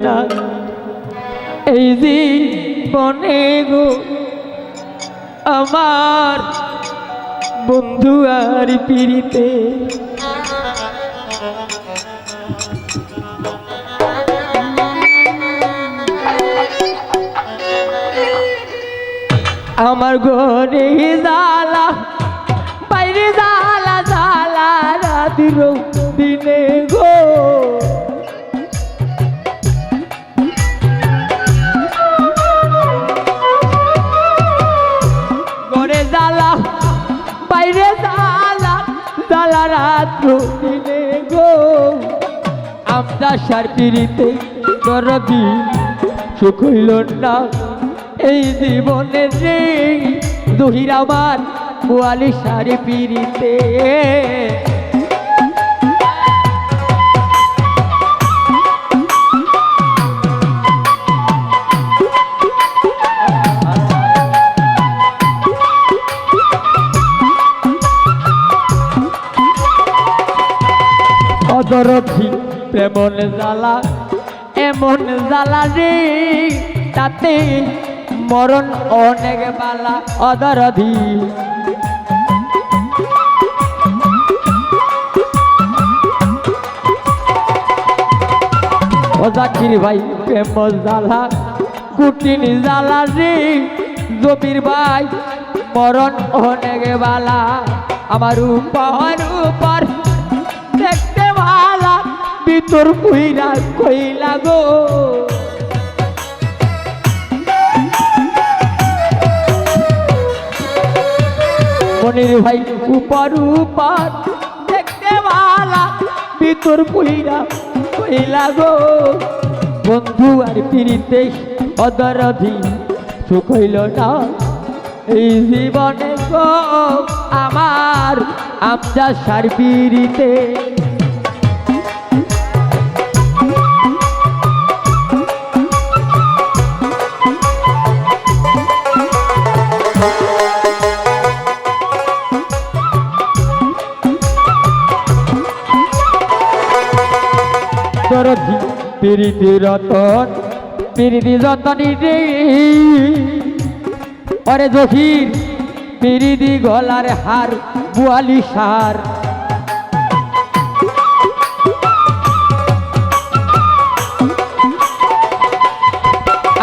না। এই জীবনে গো, আমার বন্ধু আর পিড়িতে। আমার ঘরে জালা বাইরে জালা জালা রাতির দিনে গো। দিনে গো। আমরা সার পিড়িতে দরদি সুখ হইল না। এই জীবনে রে দহির আমার, পোয়ালি সারে পিড়িতে অদরথি প্রেমন জ্বালা, এমন জ্বালা রে তাতে মরণ অনেক বালা, অদরধি। অজাকির ভাই, প্রেম জ্বালা কুটিন জ্বালা রে জমির ভাই, মরণ অনেক বালা। আমার উপর উপর ভিতর কইরা কইলা গো। মনির ভাই উপর উপর দেখতে ভালা ভিতর কইরা কইলা গো। বন্ধু আর পিড়িতে অদরধি সুখ হইল না। এই জীবনে গো আমার আমজা সার পিড়িতে পিরিতি রতন, পিরিতি রতনী রে। অরে জহির, পিরিতি গলার হার বুয়ালি সার।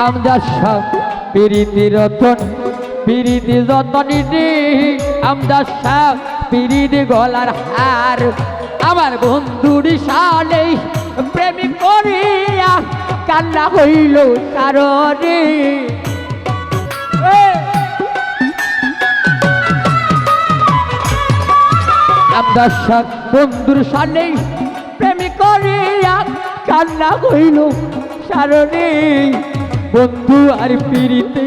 আমদার সাহ পিরিতি রতন, পিরিতি যতনী আমদার সাহ পিরিতি গলার হার। আমার বন্ধুর সালে প্রেমিক করিয়া কান্না হইল আমদার সাহ বন্ধুর সালে প্রেমিক করিয়া কান্না হইল সারণে বন্ধু আর পিড়িতে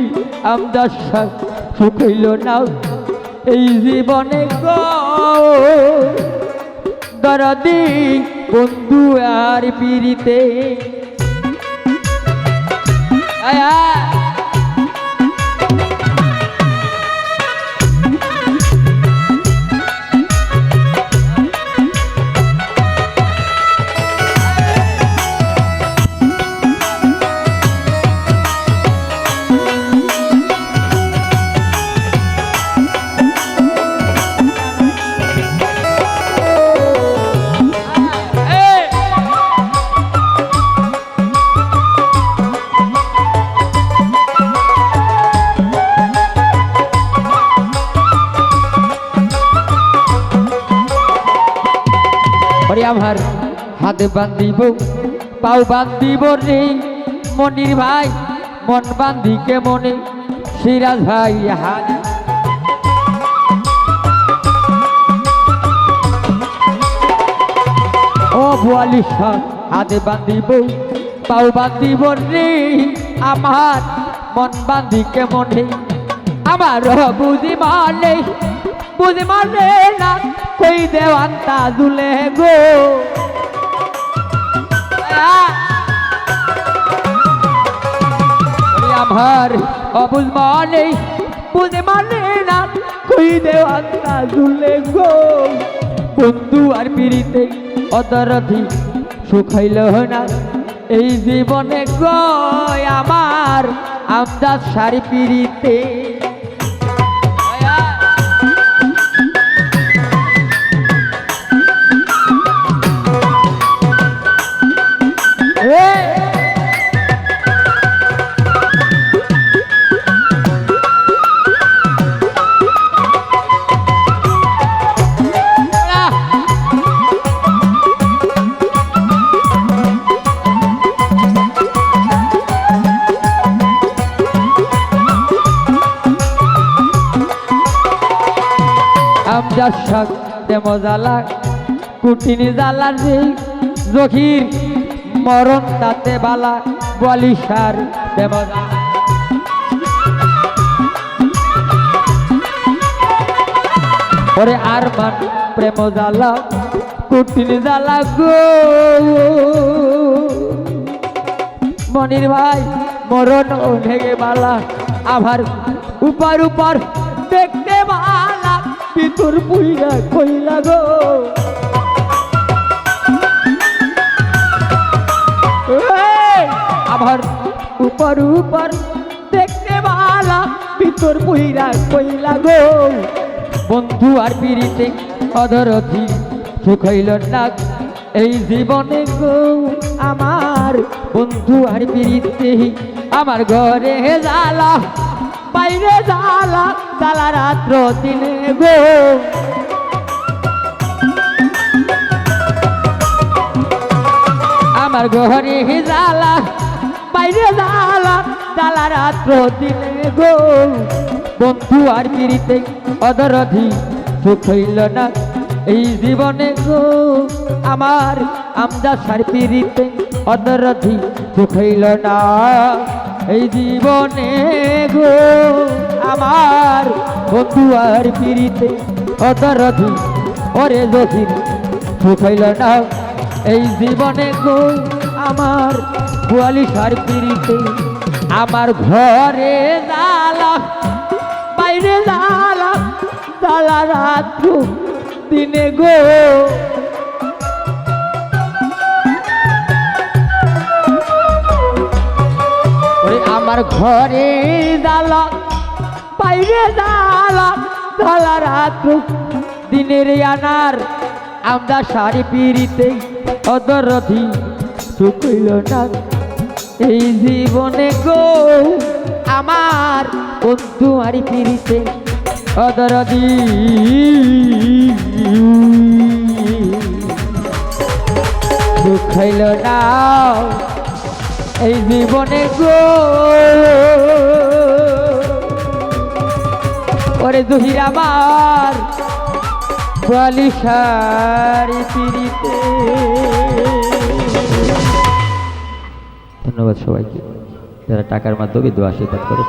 আমদার সাহ সুখ হইল না। এই জীবনে গো, দরদি বন্ধু আর পিড়িতে। আয়া ওরে আমার হাত বান্ধিব, পাও বান্ধিব রে। মনির ভাই, মন বান্ধি কে মনে সিরাজ ভাই হাত ও বুয়ালি হাতে বান্ধিব, পাও বান্ধিব রে। আমার মন বান্ধি কে মনে আমার বুঝি মানে বুঝি মানে না। কই দেওয়ান্তা দুলে গো? আমার অবুঝ মানে বুঝে মানে না, কই দেওয়ান্তা দুলে গো? বন্ধু আর পিড়িতে অদরধি সুখাইল না। এই জীবনে গয় আমার আমদাদ শাড়ি পিড়িতে শাক দেম জ্বালা কুটিনি জ্বালা রে জখির মরণ, তাতে বালা বলি সার দেম জ্বালা ওরে আর মান প্রেম জ্বালা কুটিনি জ্বালা গো। মনির ভাই, মরণ ভেগে বালা আবার উপর উপর বালা পিতুর পুইরা কইলা গো। আবার উপর উপর দেখতে বালা পিতর পুইরা কইলা গো। বন্ধু আর পিড়িতে অধরথি সুখ হইল এই জীবনে গো আমার বন্ধু আর পিড়িতে আমার ঘরে জ্বালা। বাইরে জ্বালা জ্বালা রাত্র দিনে গো। আমার ঘরে জ্বালা বাইরে জ্বালা জ্বালা রাত্র দিনে গো। বন্ধু আর পিড়িতে অদরধি সুখ হইল না এই জীবনে গো। আমার আমদা সার পিড়িতে অদরধি সুখ হইল না। এই জীবনে গো, আমার বন্ধু আর পিড়িতে অদরধি ওরে সুখ হইল না। এই জীবনে গো, আমার বুয়ালি সার পিড়িতে আমার ঘরে জ্বালা, বাইরে জ্বালা জ্বালা রাত্র দিনে গো। আমার ঘরে জ্বালা, বাইরে জ্বালা জ্বালা রাত্র, দিনের আনার। আমরা শাড়ি পিড়িতে অদরধি শুকইল না। এই জীবনে গো, আমার বন্ধু আরি পিড়িতে অদরধি। দুঃখাইল না। এই জীবনে গো। জহির আমার বলিসারি পিড়িতে ধন্যবাদ সবাইকে। যারা টাকার মাধ্যমে দোয়া আশীর্বাদ করে